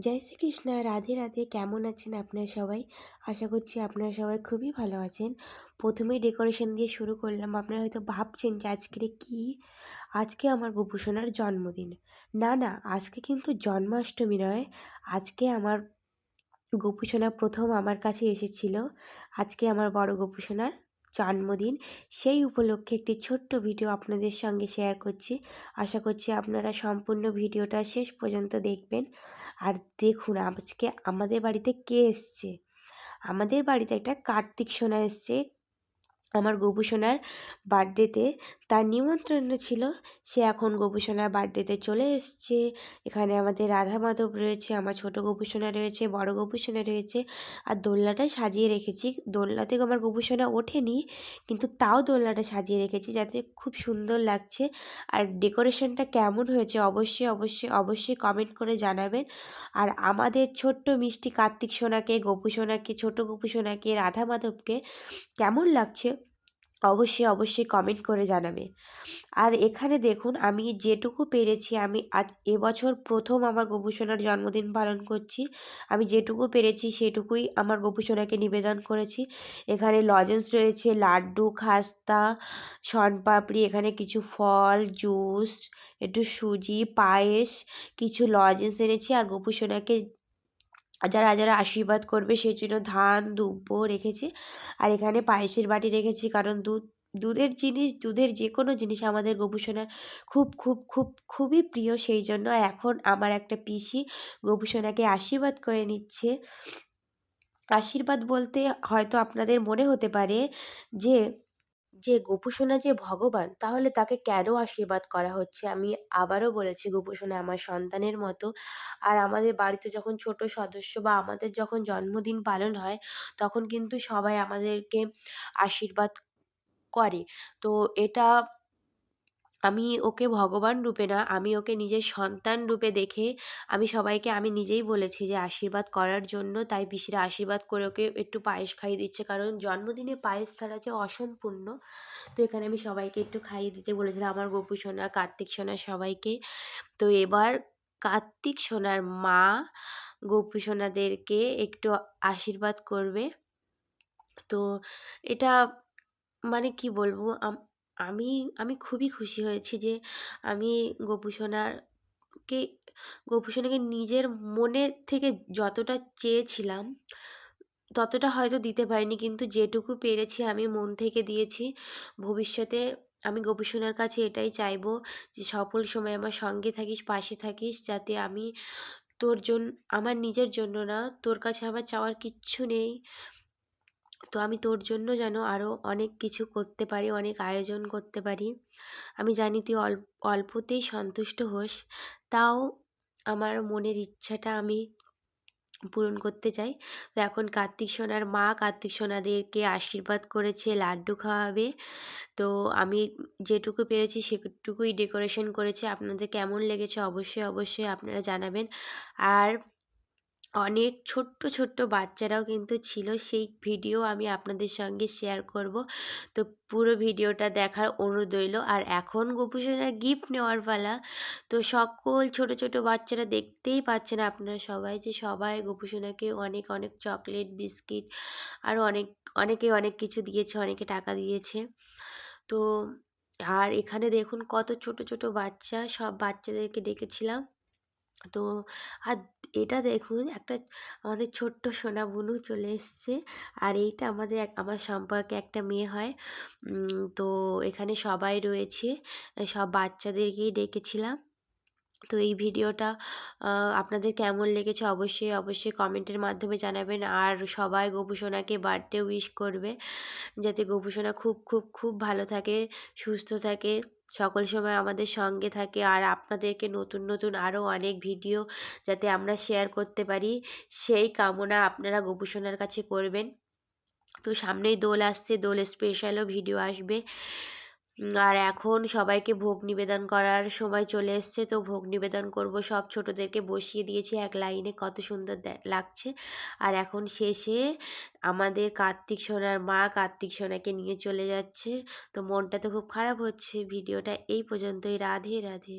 জয় শ্রীকৃষ্ণ, রাধে রাধে। কেমন আছেন আপনারা সবাই? আশা করছি আপনারা সবাই খুবই ভালো আছেন। প্রথমেই ডেকোরেশন দিয়ে শুরু করলাম। আপনারা হয়তো ভাবছেন যে আজকে কি? আজকে আমার গোপুসোনার জন্মদিন। না না, আজকে কিন্তু জন্মাষ্টমী নয়। আজকে আমার গোপুসোনা প্রথম আমার কাছে এসেছিল। আজকে আমার বড় গোপুসোনার জন্মদিন। সেই উপলক্ষে একটি ছোট্ট ভিডিও আপনাদের সঙ্গে শেয়ার করছি। আশা করছি আপনারা সম্পূর্ণ ভিডিওটা শেষ পর্যন্ত দেখবেন। আর দেখুন, আজকে আমাদের বাড়িতে কে এসছে? আমাদের বাড়িতে একটা কার্তিক সোনা এসছে। আমার গোপু বার্থডেতে তার নিমন্ত্রণ ছিল। সে এখন গোপু বার্থডেতে চলে এসছে। এখানে আমাদের রাধা মাধব রয়েছে, আমার ছোটো গোপু রয়েছে, বড় গোপু রয়েছে। আর দোলনাটা সাজিয়ে রেখেছি। দোলনা থেকে আমার গোপু সোনা ওঠেনি, কিন্তু তাও দোলনাটা সাজিয়ে রেখেছি যাতে খুব সুন্দর লাগছে। আর ডেকোরেশনটা কেমন হয়েছে অবশ্যই অবশ্যই অবশ্যই কমেন্ট করে জানাবেন। আর আমাদের ছোট্ট মিষ্টি কার্তিক সোনাকে গোপু সোনাকে, ছোটো গোপু রাধা মাধবকে কেমন লাগছে অবশ্যই অবশ্যই কমেন্ট করে জানাবে। আর এখানে দেখুন, আমি যেটুকু পেরেছি, আমি আজ এবছর প্রথম আমার গোপুসোনার জন্মদিন পালন করছি। আমি যেটুকু পেরেছি, সেটুকুই আমার গোপুসোনাকে নিবেদন করেছি। এখানে লজেন্স রয়েছে, লাড্ডু, খাস্তা, শনপাপড়ি, এখানে কিছু ফল জুস একটু সুজি, পায়েস, কিছু লজেন্স এনেছি। আর গোপুসোনাকে যারা যারা আশীর্বাদ করবে সেই জন্য ধান দুব্য রেখেছি। আর এখানে পায়েসের বাটি রেখেছি কারণ দুধ, দুধের জিনিস, দুধের যে কোনো জিনিস আমাদের গোপুসোনার খুব খুব খুব, খুবই প্রিয় সেই জন্য এখন আমার একটা পিসি গোপুসোনাকে আশীর্বাদ করে নিচ্ছে। আশীর্বাদ বলতে হয়তো আপনাদের মনে হতে পারে যে যে গোপুসোনা যে ভগবান, তাহলে তাকে কেন আশীর্বাদ করা হচ্ছে? আমি আবারও বলেছি গোপুসোনা আমার সন্তানের মতো। আর আমাদের বাড়িতে যখন ছোট সদস্য বা আমাদের যখন জন্মদিন পালন হয়, তখন কিন্তু সবাই আমাদেরকে আশীর্বাদ করে। তো এটা আমি ওকে ভগবান রূপে না, আমি ওকে নিজের সন্তান রূপে দেখে আমি সবাইকে, আমি নিজেই বলেছি যে আশীর্বাদ করার জন্য। তাই পিসিরা আশীর্বাদ করে ওকে একটু পায়েস খাইয়ে দিচ্ছে। কারণ জন্মদিনে পায়েস ছাড়া যে অসম্পূর্ণ, তো এখানে আমি সবাইকে একটু খাইয়ে দিতে বলেছিলাম। আমার গোপু সোনা, কার্তিক সোনা সবাইকে। তো এবার কার্তিক সোনার মা গোপু সোনাদেরকে একটু আশীর্বাদ করবে। তো এটা মানে কি বলব? আমি আমি খুবই খুশি হয়েছি যে আমি গোপু সোনাকে গোপু সোনাকে নিজের মনের থেকে যতটা চেয়েছিলাম, ততটা হয়তো দিতে পারিনি, কিন্তু যেটুকু পেরেছি আমি মন থেকে দিয়েছি। ভবিষ্যতে আমি গোপু সোনার কাছে এটাই চাইব যে সকল সময় আমার সঙ্গে থাকিস, পাশে থাকিস, যাতে আমি তোর জন্য আমার নিজের জন্য না, তোর কাছে আমার চাওয়ার কিচ্ছু নেই। তো আমি তোর জন্য যেন আরও অনেক কিছু করতে পারি, অনেক আয়োজন করতে পারি। আমি জানি তুই অল্প অল্পতেই সন্তুষ্ট হোস, তাও আমার মনের ইচ্ছাটা আমি পূরণ করতে চাই। তো এখন কার্তিক সোনার মা কার্তিক সোনাদেরকে আশীর্বাদ করেছে, লাড্ডু খাওয়াবে। তো আমি যেটুকু পেরেছি সেটুকুই ডেকোরেশন করেছে। আপনাদের কেমন লেগেছে অবশ্যই অবশ্যই আপনারা জানাবেন। আর অনেক ছোট্ট ছোট্ট বাচ্চারাও কিন্তু ছিল। সেই ভিডিও আমি আপনাদের সঙ্গে শেয়ার করব। তো পুরো ভিডিওটা দেখার অনুরোধ রইল। আর এখন গোপুসোনার গিফট নেওয়ার পালা। তো সকল ছোট ছোট বাচ্চারা দেখতেই পাচ্ছেন আপনারা সবাই যে সবাই গোপুসোনাকে অনেক অনেক চকলেট বিস্কিট আর অনেক, অনেকে অনেক কিছু দিয়েছে, অনেকে টাকা দিয়েছে। তো আর এখানে দেখুন কত ছোট ছোট বাচ্চা। সব বাচ্চাদেরকে ডেকেছিলাম তো আর এটা দেখুন, একটা আমাদের ছোট্ট সোনা বুনু চলে এসছে। আর এইটা আমাদের আমার সম্পর্কে একটা মেয়ে হয়। তো এখানে সবাই রয়েছে। সব বাচ্চাদেরকেই ডেকেছিলাম। তো এই ভিডিওটা আপনাদের কেমন লেগেছে অবশ্যই অবশ্যই কমেন্টের মাধ্যমে জানাবেন। আর সবাই গোপুসোনাকে বার্থডে উইশ করবে। যাতে গোপুসোনা খুব খুব খুব ভালো থাকে, সুস্থ থাকে। সকল সময় আমাদের সঙ্গে থাকে। আর আপনাদেরকে নতুন নতুন আরও অনেক ভিডিও যাতে আমরা শেয়ার করতে পারি, সেই কামনা আপনারা গোপুসোনার কাছে করবেন। তো সামনেই দোল আসছে দোল স্পেশালও ভিডিও আসবে। আর এখন সবাইকে ভোগ নিবেদন করার সময় চলে এসছে। তো ভোগ নিবেদন করব সব ছোটোদেরকে বসিয়ে দিয়েছি এক লাইনে কত সুন্দর লাগছে। আর এখন শেষে আমাদের কার্তিক সোনার মা কার্তিক সোনাকে নিয়ে চলে যাচ্ছে। তো মনটা তো খুব খারাপ হচ্ছে। ভিডিওটা এই পর্যন্তই। রাধে রাধে।